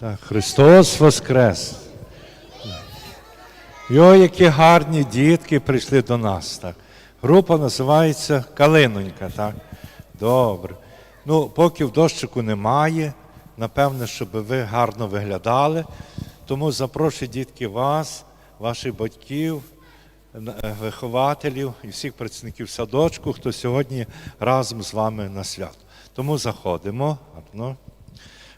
Так, Христос Воскрес. Йо, які гарні дітки прийшли до нас. Так. Група називається Калинонька. Так? Добре. Ну, поки в дощику немає, напевне, щоб ви гарно виглядали. Тому запрошую дітки вас, ваших батьків, е, вихователів і всіх працівників садочку, хто сьогодні разом з вами на свято. Тому заходимо. Гарно.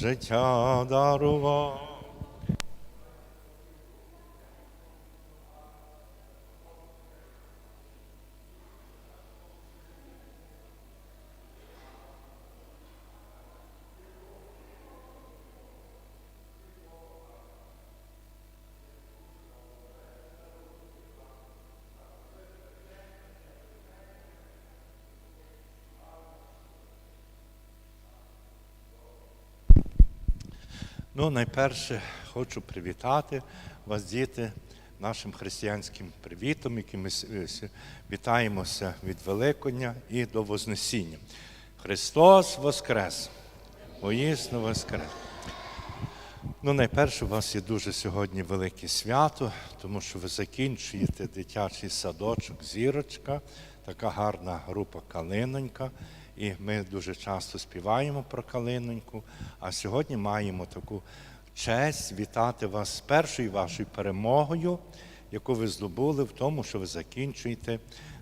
життя дарував. Ну, найперше хочу привітати вас, діти, нашим християнським привітом, яким ми е, вітаємося від Великодня і до Вознесіння. Христос Воскрес! Воїсно Воскрес! Ну, найперше, у вас є дуже сьогодні велике свято, тому що ви закінчуєте дитячий садочок Зірочка, така гарна група Калинонька. І ми дуже часто співаємо про Калиноньку. А сьогодні маємо таку честь вітати вас з першою вашою перемогою, яку ви здобули в тому, що ви закінчуєте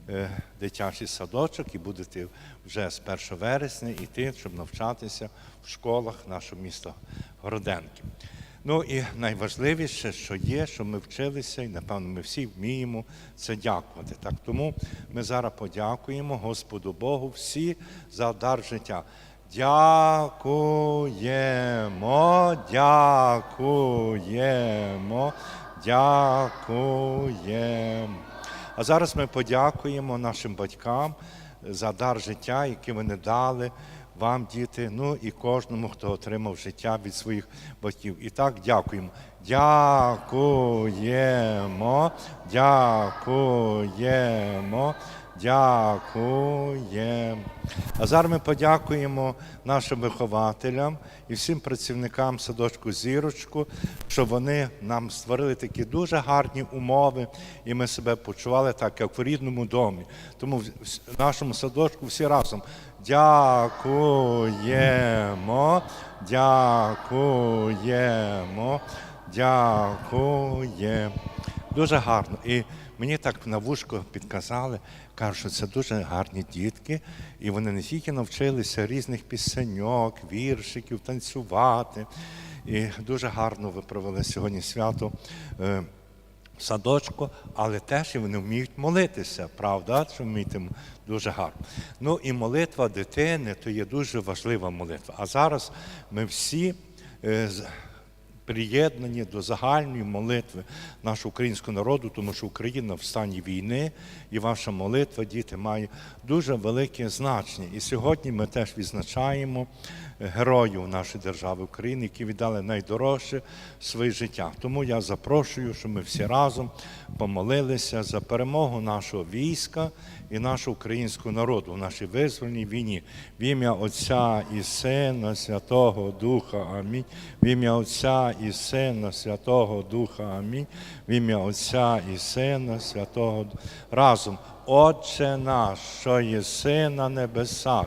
е, дитячий садочок і будете вже з 1 вересня йти, щоб навчатися в школах нашого міста Городенки. Ну і найважливіше, що є, що ми вчилися, і напевно ми всі вміємо це дякувати. Так тому ми зараз подякуємо Господу Богу всі за дар життя. Дякуємо, дякуємо, дякуємо. А зараз ми подякуємо нашим батькам за дар життя, який вони дали вам, діти, ну і кожному, хто отримав життя від своїх батьків. І так дякуємо. Дякуємо, дякуємо, дякуємо. А зараз ми подякуємо нашим вихователям і всім працівникам садочку Зірочку, що вони нам створили такі дуже гарні умови, і ми себе почували так, як в рідному домі. Тому в нашому садочку всі разом дякуємо, дякуємо, дякуємо. Дуже гарно. І мені так на вушко підказали, кажуть, що це дуже гарні дітки, і вони не тільки навчилися різних пісеньок, віршиків, танцювати. І дуже гарно ви провели сьогодні свято. е, в садочку, але теж і вони вміють молитися, правда? Що вміють дуже гарно. Ну і молитва дитини то є дуже важлива молитва. А зараз ми всі е, приєднані до загальної молитви нашого українського народу, тому що Україна в стані війни, і ваша молитва, діти, має дуже велике значення. І сьогодні ми теж відзначаємо героїв нашої держави України, які віддали найдорожче своє життя. Тому я запрошую, щоб ми всі разом помолилися за перемогу нашого війська і нашу українську народу в нашій визвольній війні. В ім'я Отця і Сина, Святого Духа. Амінь. В ім'я Отця і Сина, Святого Духа. Амінь. В ім'я Отця і Сина, Святого Духа. Разом. Отче наш, що єси на небесах,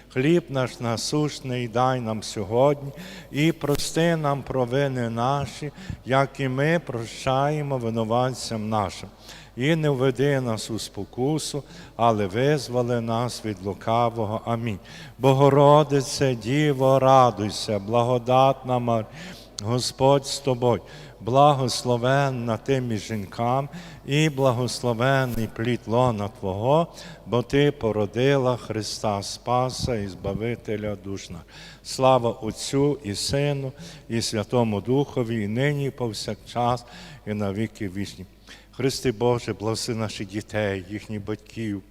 Хліб наш насущний дай нам сьогодні і прости нам провини наші, як і ми прощаємо винуватцям нашим. І не введи нас у спокусу, але визволи нас від лукавого. Амінь. Богородице, Діво, радуйся, благодатна Марія, Господь з тобою, благословенна ти між жінкам і благословенний плід лона Твого, бо Ти породила Христа Спаса і Збавителя душ наших. Слава Отцю і Сину, і Святому Духові, і нині, і повсякчас, і на віки вічні. Христи Боже, благослови наших дітей, їхніх батьків,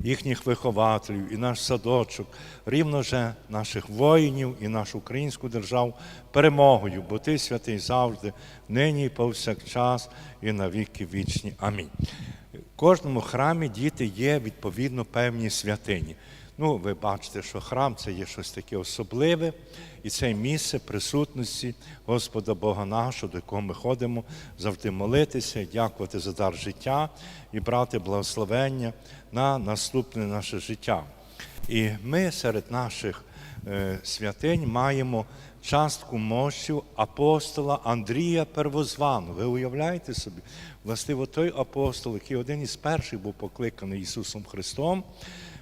їхніх вихователів і наш садочок, рівно же наших воїнів і нашу українську державу перемогою, бо ти святий завжди, нині і повсякчас, і на віки вічні. Амінь. В кожному храмі діти є відповідно певні святині. Ну, ви бачите, що храм це є щось таке особливе, і це місце присутності Господа Бога нашого, до якого ми ходимо, завжди молитися, дякувати за дар життя і брати благословення на наступне наше життя. І ми серед наших е, святинь маємо частку мощів апостола Андрія Первозвану. Ви уявляєте собі? Властиво той апостол, який один із перших був покликаний Ісусом Христом,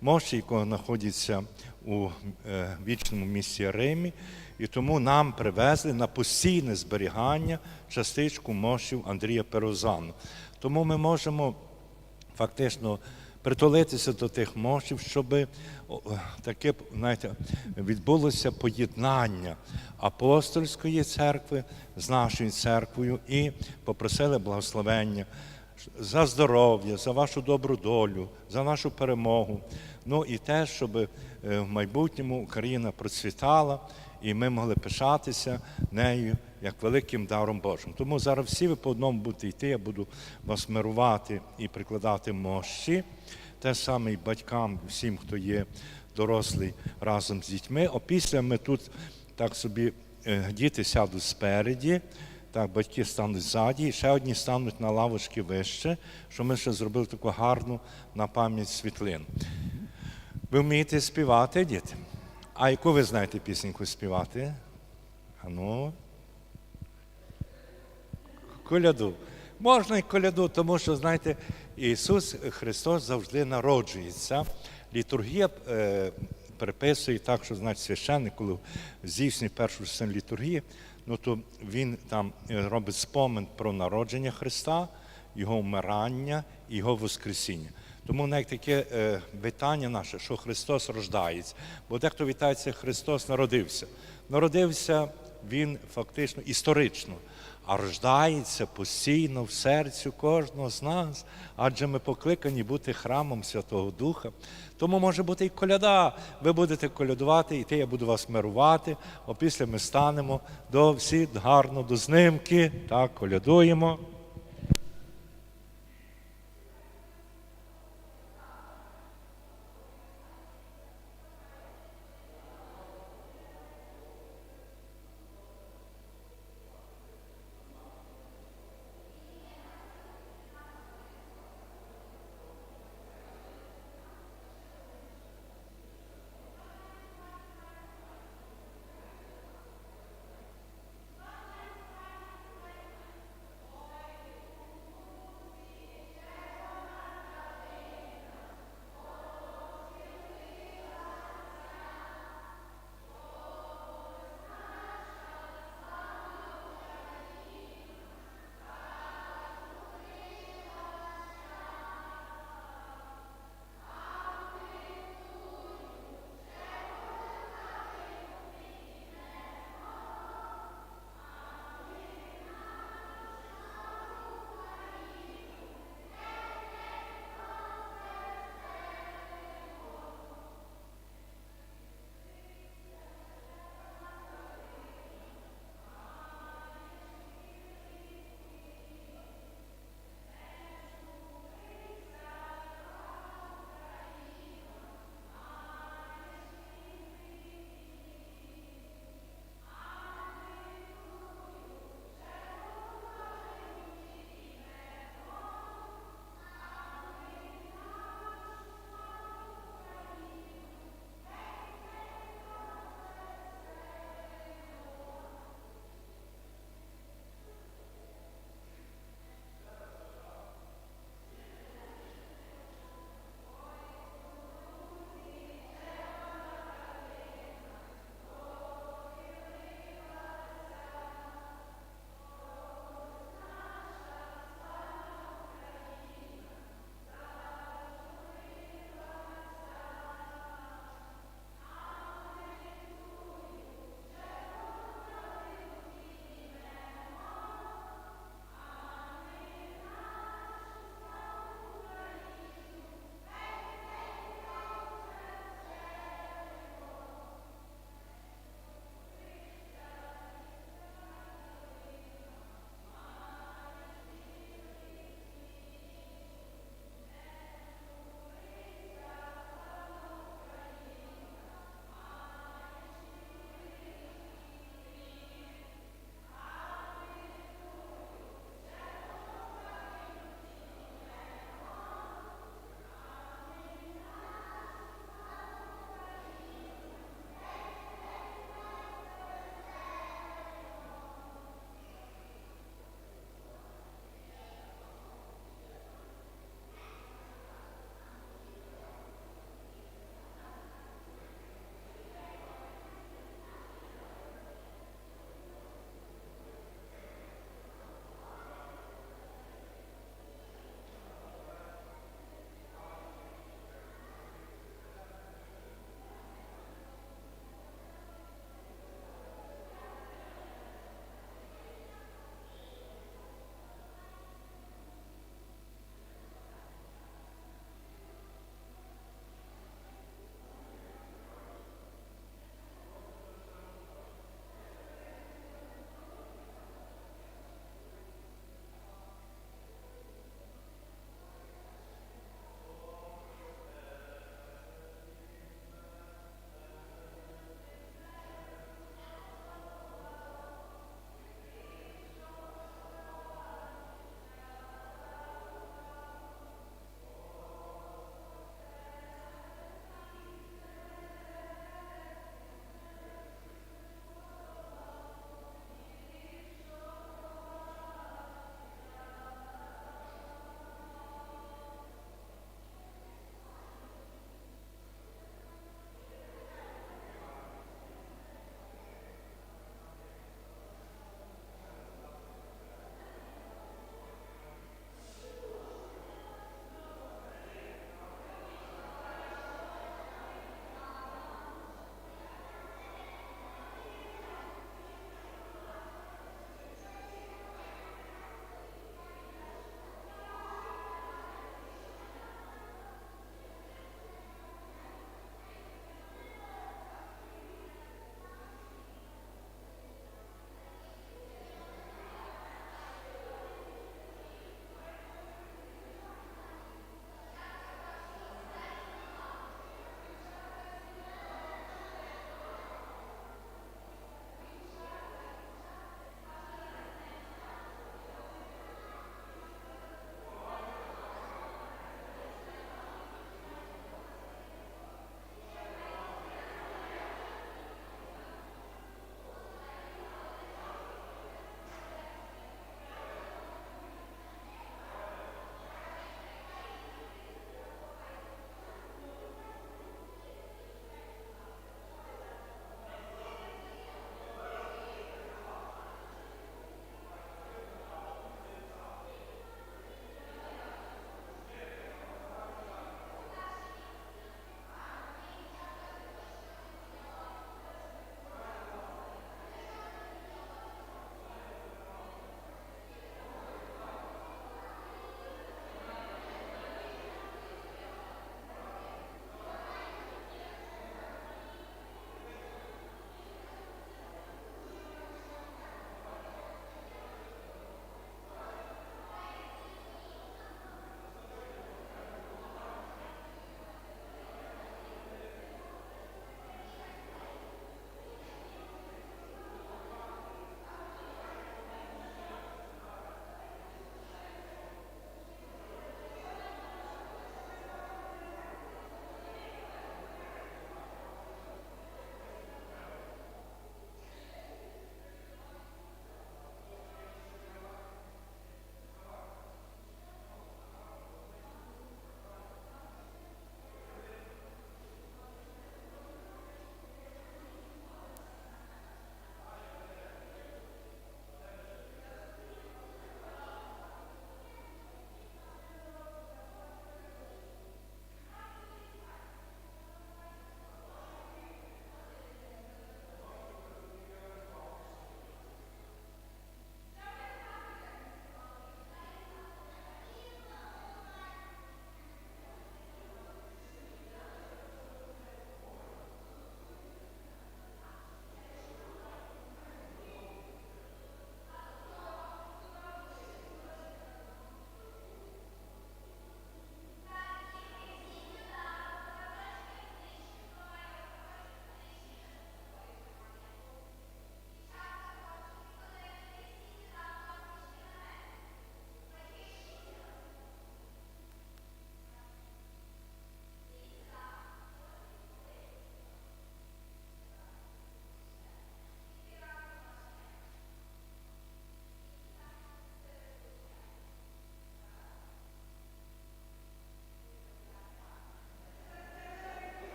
мощі, якого знаходяться у е, вічному місті Римі, і тому нам привезли на постійне зберігання частичку мощів Андрія Первозвану. Тому ми можемо фактично притулитися до тих мощів, щоб таке знаєте, відбулося поєднання апостольської церкви з нашою церквою і попросили благословення за здоров'я, за вашу добру долю, за нашу перемогу. Ну і те, щоб е, в майбутньому Україна процвітала і ми могли пишатися нею як великим даром Божим. Тому зараз всі ви по одному будете йти, я буду вас мирувати і прикладати мощі. Те саме і батькам, всім, хто є дорослий разом з дітьми. Опісля ми тут так собі е, діти сядуть спереді. Так, батьки стануть ззаді, і ще одні стануть на лавочки вище, що ми ще зробили таку гарну на пам'ять світлину. Ви вмієте співати, діти? А яку ви знаєте пісеньку співати? Ану. Коляду. Можна і коляду, тому що, знаєте, Ісус Христос завжди народжується. Літургія е, переписує так, що значить священник, коли здійснює першу частину літургії, ну то він там е, робить спомин про народження Христа, Його вмирання Його Воскресіння. Тому навіть таке е, вітання наше, що Христос рождається. Бо дехто вітається, Христос народився. Народився Він фактично історично, а рождається постійно в серцю кожного з нас, адже ми покликані бути храмом Святого Духа. Тому може бути і коляда. Ви будете колядувати, і те я буду вас мирувати. Опісля ми станемо до всі гарно до знимки. Так, колядуємо.